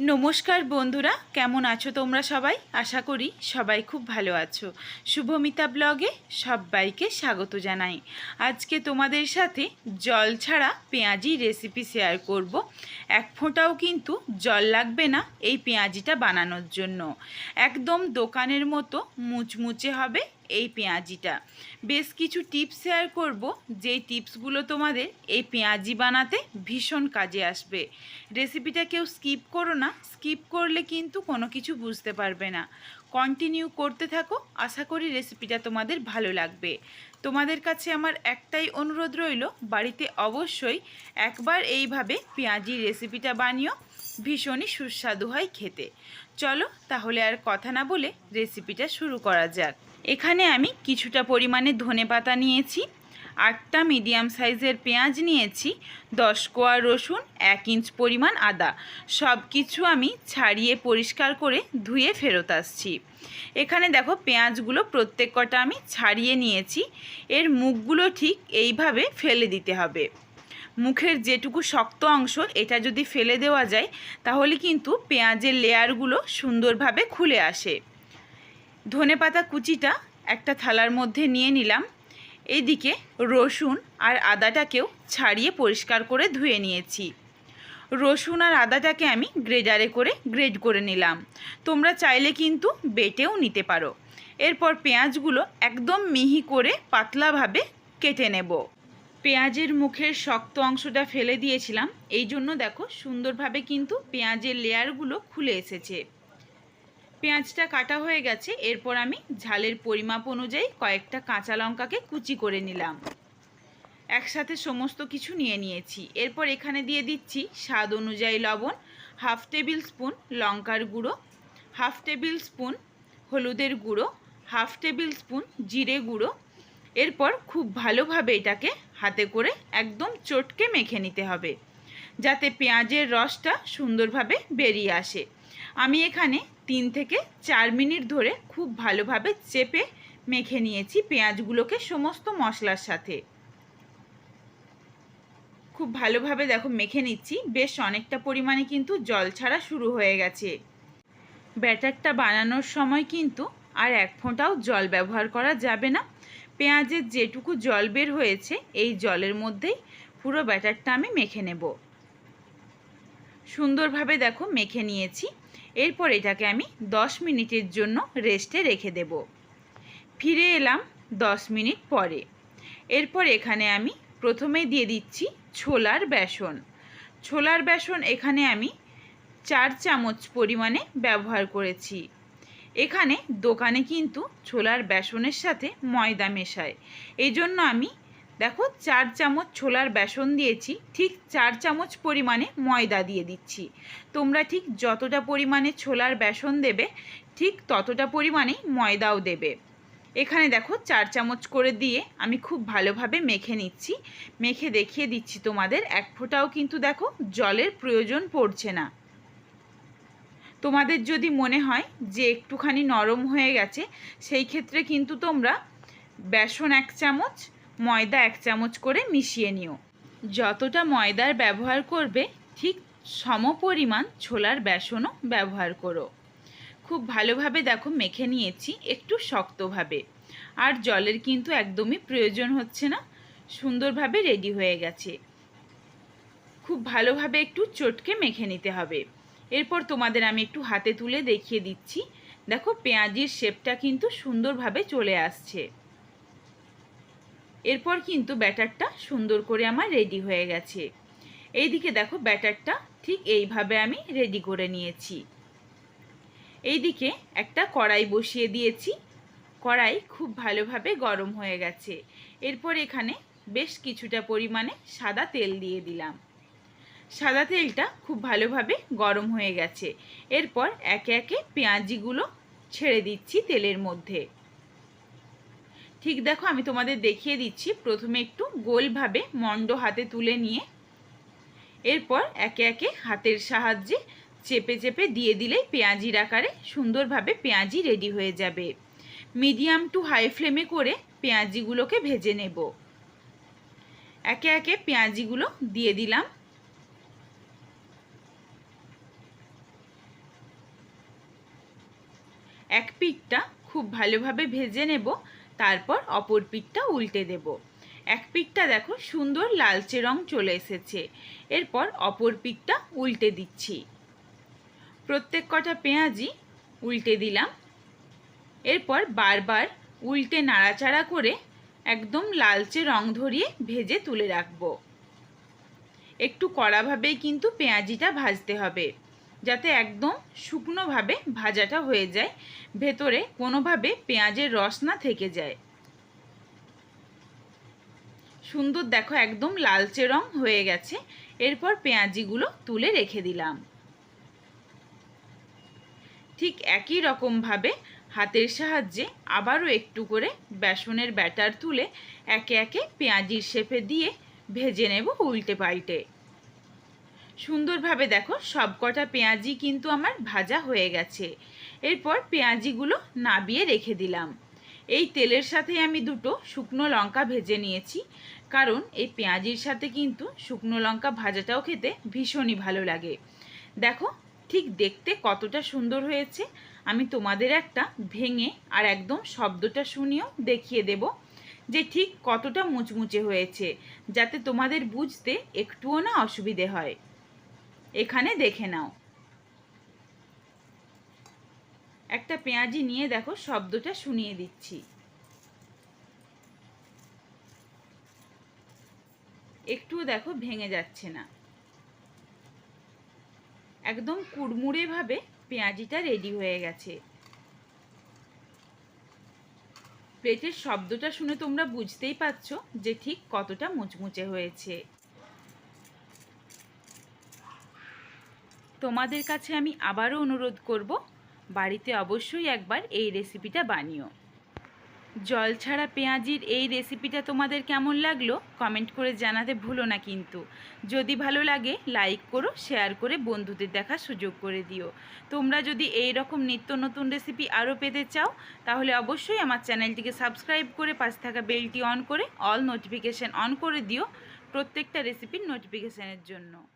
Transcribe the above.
নমস্কার বন্ধুরা, কেমন আছো তোমরা সবাই? আশা করি সবাই খুব ভালো আছো। শুভমিতা ব্লগে সবাইকে স্বাগত জানাই। আজকে তোমাদের সাথে জল ছাড়া পেঁয়াজি রেসিপি শেয়ার করব। এক ফোঁটাও কিন্তু জল লাগবে না এই পেঁয়াজিটা বানানোর জন্য। একদম দোকানের মতো মুচমুচে হবে এই পেঁয়াজিটা। বেশ কিছু টিপস শেয়ার করব। যেই টিপসগুলো তোমাদের এই পেঁয়াজি বানাতে ভীষণ কাজে আসবে। রেসিপিটা কেউ স্কিপ করো না। স্কিপ করলে কিন্তু কোনো কিছু বুঝতে পারবে না। কন্টিনিউ করতে থাকো। আশা করি রেসিপিটা তোমাদের ভালো লাগবে। তোমাদের কাছে আমার একটাই অনুরোধ রইল, বাড়িতে অবশ্যই একবার এইভাবে পেঁয়াজির রেসিপিটা বানিও। ভীষণই সুস্বাদু হয় খেতে। চলো তাহলে আর কথা না বলে রেসিপিটা শুরু করা যাক। এখানে আমি কিছুটা পরিমাণে ধনে পাতা নিয়েছি, আটটা মিডিয়াম সাইজের পেঁয়াজ নিয়েছি, দশ কোয়া রসুন, এক ইঞ্চ পরিমাণ আদা। সব কিছু আমি ছাড়িয়ে পরিষ্কার করে ধুয়ে ফেরত আসছি। এখানে দেখো পেঁয়াজগুলো প্রত্যেক কটা আমি ছাড়িয়ে নিয়েছি। এর মুখগুলো ঠিক এইভাবে ফেলে দিতে হবে। মুখের যেটুকু শক্ত অংশ, এটা যদি ফেলে দেওয়া যায়, তাহলে কিন্তু পেঁয়াজের লেয়ারগুলো সুন্দরভাবে খুলে আসে। ধনেপাতা কুচিটা একটা থালার মধ্যে নিয়ে নিলাম। এদিকে রসুন আর আদাটাকেও ছাড়িয়ে পরিষ্কার করে ধুয়ে নিয়েছি। রসুন আর আদাটাকে আমি গ্রেডারে করে গ্রেড করে নিলাম। তোমরা চাইলে কিন্তু বেটেও নিতে পারো। এরপর পেঁয়াজগুলো একদম মিহি করে পাতলাভাবে কেটে নেব। পেঁয়াজের মুখের শক্ত অংশটা ফেলে দিয়েছিলাম। এই জন্য দেখো সুন্দরভাবে কিন্তু পেঁয়াজের লেয়ারগুলো খুলে এসেছে। পেঁয়াজটা কাটা হয়ে গেছে, এরপর আমি ঝালের পরিমাপ অনুযায়ী কয়েকটা কাঁচা লঙ্কাকে কুচি করে নিলাম। একসাথে সমস্ত কিছু নিয়ে নিয়েছি। এরপর এখানে দিয়ে দিচ্ছি স্বাদ অনুযায়ী লবণ, হাফ টেবিল স্পুন লঙ্কার গুঁড়ো, হাফ টেবিল স্পুন হলুদের গুঁড়ো, হাফ টেবিল স্পুন জিরে গুঁড়ো। এরপর খুব ভালোভাবে এটাকে হাতে করে একদম চটকে মেখে নিতে হবে, যাতে পেঁয়াজের রসটা সুন্দরভাবে বেরিয়ে আসে। আমি এখানে তিন থেকে চার মিনিট ধরে খুব ভালোভাবে চেপে মেখে নিয়েছি পেঁয়াজগুলোকে সমস্ত মশলার সাথে। খুব ভালোভাবে দেখো মেখে নিচ্ছি। বেশ অনেকটা পরিমাণে কিন্তু জল ছাড়া শুরু হয়ে গেছে। ব্যাটারটা বানানোর সময় কিন্তু আর এক ফোঁটাও জল ব্যবহার করা যাবে না। পেঁয়াজের যেটুকু জল বের হয়েছে, এই জলের মধ্যেই পুরো ব্যাটারটা আমি মেখে নেব। সুন্দরভাবে দেখো মেখে নিয়েছি। এরপর এটাকে আমি 10 মিনিটের জন্য রেস্টে রেখে দেব। ফিরে এলাম 10 মিনিট পরে। এরপর এখানে আমি প্রথমে দিয়ে দিচ্ছি ছোলার বেসন। ছোলার বেসন এখানে আমি চার চামচ পরিমাণে ব্যবহার করেছি। এখানে দোকানে কিন্তু ছোলার বেসনের সাথে ময়দা মেশায়। এই জন্য আমি দেখো চার চামচ ছোলার বেসন দিয়েছি, ঠিক চার চামচ পরিমাণে ময়দা দিয়ে দিচ্ছি। তোমরা ঠিক যতটা পরিমাণে ছোলার বেসন দেবে, ঠিক ততটা পরিমাণেই ময়দাও দেবে। এখানে দেখো চার চামচ করে দিয়ে আমি খুব ভালোভাবে মেখে নিচ্ছি। মেখে দেখিয়ে দিচ্ছি তোমাদের, এক ফোঁটাও কিন্তু দেখো জলের প্রয়োজন পড়ছে না। তোমাদের যদি মনে হয় যে একটুখানি নরম হয়ে গেছে, সেই ক্ষেত্রে কিন্তু তোমরা বেসন এক চামচ ময়দা এক চামচ করে মিশিয়ে নিও। যতটা ময়দার ব্যবহার করবে, ঠিক সম পরিমাণ ছোলার বেসনও ব্যবহার করো। খুব ভালোভাবে দেখো মেখে নিয়েছি, একটু শক্তভাবে। আর জলের কিন্তু একদমই প্রয়োজন হচ্ছে না, সুন্দরভাবে রেডি হয়ে গেছে। খুব ভালোভাবে একটু চটকে মেখে নিতে হবে। এরপর তোমাদের আমি একটু হাতে তুলে দেখিয়ে দিচ্ছি। দেখো পেঁয়াজির শেপটা কিন্তু সুন্দরভাবে চলে আসছে। এরপর কিন্তু ব্যাটারটা সুন্দর করে আমার রেডি হয়ে গেছে। এইদিকে দেখো ব্যাটারটা ঠিক এইভাবে আমি রেডি করে নিয়েছি। এইদিকে একটা কড়াই বসিয়ে দিয়েছি। কড়াই খুব ভালোভাবে গরম হয়ে গেছে। এরপর এখানে বেশ কিছুটা পরিমাণে সাদা তেল দিয়ে দিলাম। সাদা তেলটা খুব ভালোভাবে গরম হয়ে গেছে। এরপর একে একে পেঁয়াজিগুলো ছেড়ে দিচ্ছি তেলের মধ্যে। ঠিক দেখো, আমি তোমাদের দেখিয়ে দিচ্ছি। প্রথমে একটু গোলভাবে মন্ড হাতে তুলে নিয়ে, এরপর একে একে হাতের সাহায্যে চেপে চেপে দিয়ে দিলেই পেঁয়াজির আকারে সুন্দরভাবে পেঁয়াজি রেডি হয়ে যাবে। মিডিয়াম টু হাই ফ্লেমে করে পেঁয়াজিগুলোকে ভেজে নেব। একে একে পেঁয়াজিগুলো দিয়ে দিলাম। এক পিঠটা খুব ভালোভাবে ভেজে নেব। তারপর অপর পিঠটা উল্টে দেব। এক পিঠটা দেখো সুন্দর লালচে রং চলে এসেছে। এরপর অপর পিঠটা উল্টে দিচ্ছি। প্রত্যেক কটা পেঁয়াজি উল্টে দিলাম। এরপর বারবার উল্টে নাড়াচাড়া করে একদম লালচে রং ধরিয়ে ভেজে তুলে রাখব। একটু কড়াভাবেই কিন্তু পেঁয়াজিটা ভাজতে হবে। যাতে একদম শুকনোভাবে ভাজাটা হয়ে যায়, ভেতরে কোনোভাবে পেঁয়াজের রস না থেকে যায়। সুন্দর দেখো একদম লালচে রং হয়ে গেছে, এরপর পেঁয়াজিগুলো তুলে রেখে দিলাম। ঠিক একই রকমভাবে হাতের সাহায্যে আবারও একটু করে বেসনের ব্যাটার তুলে একে একে পেঁয়াজির শেপে দিয়ে ভেজে নেব উল্টে পাল্টে। সুন্দরভাবে দেখো সব কটা পেঁয়াজি কিন্তু আমার ভাজা হয়ে গেছে। এরপর পেঁয়াজিগুলো নাবিয়ে রেখে দিলাম। এই তেলের সাথে আমি দুটো শুকনো লঙ্কা ভেজে নিয়েছি। কারণ এই পেঁয়াজির সাথে কিন্তু শুকনো লঙ্কা ভাজাটাও খেতে ভীষণই ভালো লাগে। দেখো ঠিক দেখতে কতটা সুন্দর হয়েছে। আমি তোমাদের একটা ভেঙে আর একদম শব্দটা শুনিয়েও দেখিয়ে দেব যে ঠিক কতটা মুচমুচে হয়েছে, যাতে তোমাদের বুঝতে একটুও না অসুবিধে হয়। এখানে দেখে নাও। একটা পেঁয়াজি নিয়ে দেখো, শব্দটা শুনিয়ে দিচ্ছি। একটুও দেখো ভেঙে যাচ্ছে না। একদম কুড়মুড়ে ভাবে পেঁয়াজিটা রেডি হয়ে গেছে। প্লেটের শব্দটা শুনে তোমরা বুঝতেই পারছ যে ঠিক কতটা মুচমুচে হয়েছে। তোমাদের কাছে আমি আবারও অনুরোধ করব, বাড়িতে অবশ্যই একবার এই রেসিপিটা বানিও। জল ছাড়া পেঁয়াজির এই রেসিপিটা তোমাদের কেমন লাগল কমেন্ট করে জানাতে ভুলো না কিন্তু। যদি ভালো লাগে লাইক করো শেয়ার করে বন্ধুদের দেখার সুযোগ করে দিও। তোমরা যদি এই রকম নিত্য নতুন রেসিপি আরও পেতে চাও, তাহলে অবশ্যই আমার চ্যানেলটিকে সাবস্ক্রাইব করে পাশে থাকা বেলটি অন করে অল নোটিফিকেশান অন করে দিও প্রত্যেকটা রেসিপির নোটিফিকেশানের জন্য।